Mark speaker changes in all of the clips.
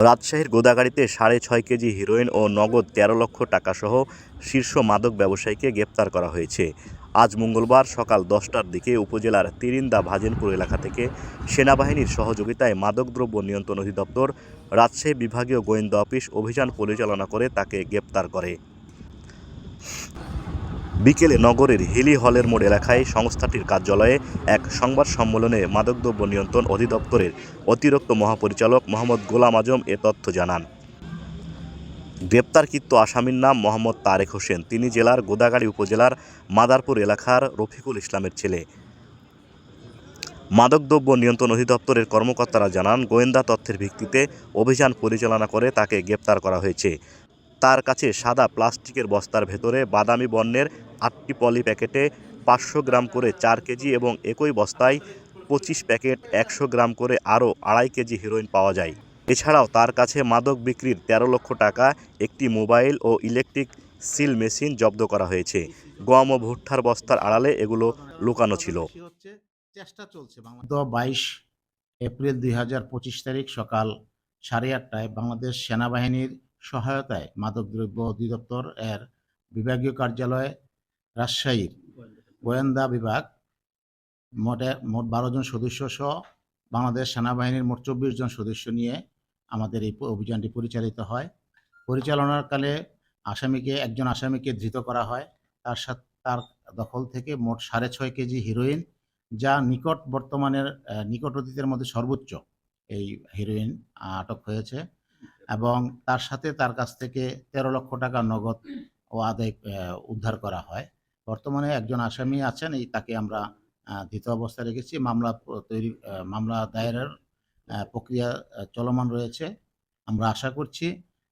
Speaker 1: রাজশাহীর গোদাগাড়িতে সাড়ে ছয় কেজি হিরোইন ও নগদ তেরো লক্ষ টাকা সহ শীর্ষ মাদক ব্যবসায়ীকে গ্রেপ্তার করা হয়েছে। আজ মঙ্গলবার সকাল দশটার দিকে উপজেলার তিরিন্দা ভাজেনপুর এলাকা থেকে সেনাবাহিনীর সহযোগিতায় মাদকদ্রব্য নিয়ন্ত্রণ অধিদপ্তর রাজশাহী বিভাগীয় গোয়েন্দা অফিস অভিযান পরিচালনা করে তাকে গ্রেপ্তার করে। বিকেলে নগরের হিলি হলের মোড় এলাকায় সংস্থাটির কার্যালয়ে এক সংবাদ সম্মেলনে মাদকদ্রব্য নিয়ন্ত্রণ অধিদপ্তরের অতিরিক্ত মহাপরিচালক মোহাম্মদ গোলাম আজম এ তথ্য জানান। গ্রেপ্তারকৃত আসামির নাম মোহাম্মদ তারেক হোসেন। তিনি জেলার গোদাগাড়ি উপজেলার মাদারপুর এলাকার রফিকুল ইসলামের ছেলে। মাদকদ্রব্য নিয়ন্ত্রণ অধিদপ্তরের কর্মকর্তারা জানান, গোয়েন্দা তথ্যের ভিত্তিতে অভিযান পরিচালনা করে তাকে গ্রেপ্তার করা হয়েছে। তার কাছে সাদা প্লাস্টিকের বস্তার ভেতরে বাদামি বর্ণের আটটি পলি প্যাকেটে পাঁচশো গ্রাম করে চার কেজি এবং একই বস্তায় পঁচিশ প্যাকেট একশো গ্রাম করে আরও আড়াই কেজি হিরোইন পাওয়া যায়। এছাড়াও তার কাছে মাদক বিক্রির তেরো লক্ষ টাকা, একটি মোবাইল ও ইলেকট্রিক সিল মেশিন জব্দ করা হয়েছে। গম ও ভুট্টার বস্তার আড়ালে এগুলো লুকানো ছিল।
Speaker 2: বাইশ এপ্রিল দুই হাজার পঁচিশ তারিখ সকাল সাড়ে আটটায় বাংলাদেশ সেনাবাহিনীর সহায়তায় মাদকদ্রব্য অধিদপ্তর এর বিভাগীয় কার্যালয় রাজশাহীর। গোয়েন্দা বিভাগ, মোটে মোট বারো জন সদস্য সহ বাংলাদেশ সেনাবাহিনীর মোট চব্বিশ জন সদস্য নিয়ে আমাদের এই অভিযানটি পরিচালিত হয়। পরিচালনার কালে আসামিকে, একজন আসামিকে ধৃত করা হয়। তার সাথে, তার দখল থেকে মোট সাড়ে ছয় কেজি হিরোইন, যা নিকট বর্তমানের নিকট অতীতের মধ্যে সর্বোচ্চ এই হিরোইন আটক হয়েছে। এবং তার সাথে তার কাছ থেকে তেরো লক্ষ টাকা নগদ ও আদায় উদ্ধার করা হয়। বর্তমানে একজন আসামি আছেন, এই তাকে আমরা ধৃত অবস্থায় রেখেছি। মামলা তৈরি মামলা দায়েরের প্রক্রিয়া চলমান রয়েছে। আমরা আশা করছি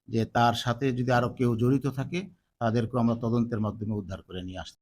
Speaker 2: যে তার সাথে যদি আরও কেউ জড়িত থাকে, তাদেরকেও আমরা তদন্তের মাধ্যমে উদ্ধার করে নিয়ে আসতে